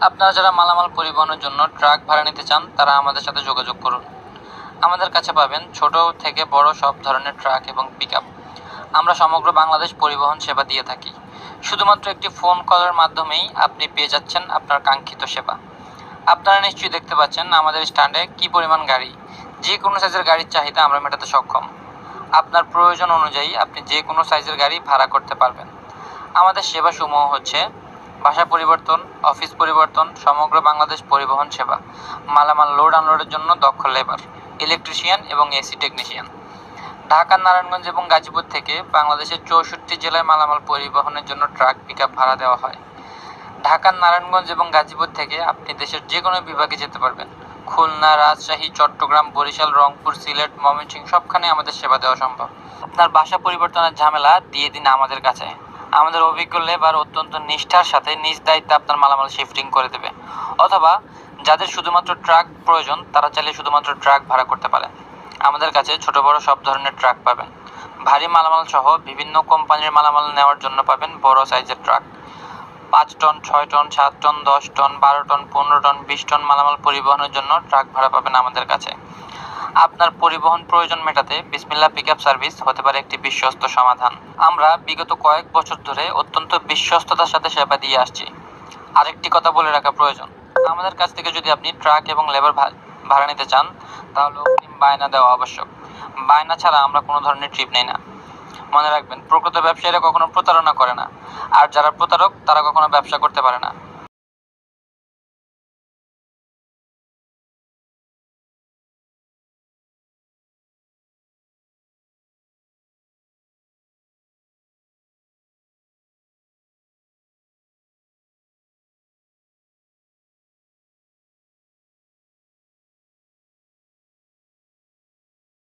আপনারা যারা মালামাল পরিবহনের জন্য ট্রাক ভাড়া নিতে চান, তারা আমাদের সাথে যোগাযোগ করুন। আমাদের কাছে পাবেন ছোট থেকে বড় সব ধরনের ট্রাক এবং পিকআপ। আমরা সমগ্র বাংলাদেশ পরিবহন সেবা দিয়ে থাকি। শুধুমাত্র একটি ফোন কলের মাধ্যমেই আপনি পেয়ে যাচ্ছেন আপনার কাঙ্ক্ষিত সেবা। আপনারা নিশ্চয়ই দেখতে পাচ্ছেন আমাদের স্ট্যান্ডে কী পরিমাণ গাড়ি। যে কোনো সাইজের গাড়ির চাহিদা আমরা মেটাতে সক্ষম। আপনার প্রয়োজন অনুযায়ী আপনি যে কোনো সাইজের গাড়ি ভাড়া করতে পারবেন। আমাদের সেবাসমূহ হচ্ছে ভাষা পরিবর্তন, অফিস পরিবর্তন, সমগ্র বাংলাদেশ পরিবহন সেবা। মালামাল লোড আনলোডের জন্য দক্ষ লেবার ইলেকট্রিশিয়ান এবং এসি টেকনিশিয়ান ঢাকা, নারায়ণগঞ্জ এবং গাজীপুর থেকে বাংলাদেশের চৌষট্টি জেলায় মালামাল পরিবহনের জন্য ট্রাক পিকআপ ভাড়া দেওয়া হয়। ঢাকার নারায়ণগঞ্জ এবং গাজীপুর থেকে আপনি দেশের যে কোনো বিভাগে যেতে পারবেন। খুলনা, রাজশাহী, চট্টগ্রাম, বরিশাল, রংপুর, সিলেট, ময়মনসিংহ সবখানে আমাদের সেবা দেওয়া সম্ভব। আপনার বাসা পরিবর্তনের ঝামেলা দিয়ে দিন আমাদের কাছে। আমাদের অভিজ্ঞ লেবার অত্যন্ত নিষ্ঠার সাথে নিজ দায়িত্বে আপনার মালামাল শিফটিং করে দেবে। অথবা যাদের শুধুমাত্র ট্রাক প্রয়োজন, তারা চাইলে শুধুমাত্র ট্রাক ভাড়া করতে পারে। আমাদের কাছে ছোট বড় সব ধরনের ট্রাক পাবেন। ভারী মালামাল সহ বিভিন্ন কোম্পানির মালামাল নেওয়ার জন্য পাবেন বড় সাইজের ট্রাক পাঁচ টন, ছয় টন, সাত টন, দশ টন, বারো টন, পনেরো টন, বিশ টন মালামাল পরিবহনের জন্য ট্রাক ভাড়া পাবেন আমাদের কাছে। আপনার পরিবহন প্রয়োজন মেটাতে বিসমিল্লা পিকআপ সার্ভিস হতে পারে একটি বিশ্বস্ত সমাধান। আমরা বিগত কয়েক বছর ধরে অত্যন্ত বিশ্বস্ততার সাথে সেবা দিয়ে আসছি। আরেকটি কথা বলে রাখা প্রয়োজন। আমাদের কাছ থেকে যদি আপনি ট্রাক এবং লেবার ভাড়া নিতে চান, তাহলে অগ্রিম বায়না দেওয়া আবশ্যক। বায়না ছাড়া আমরা কোনো ধরনের ট্রিপ নেই না। মনে রাখবেন, প্রকৃত ব্যবসায়ীরা কখনো প্রতারণা করে না। আর যারা প্রতারক, তারা কখনো ব্যবসা করতে পারে না।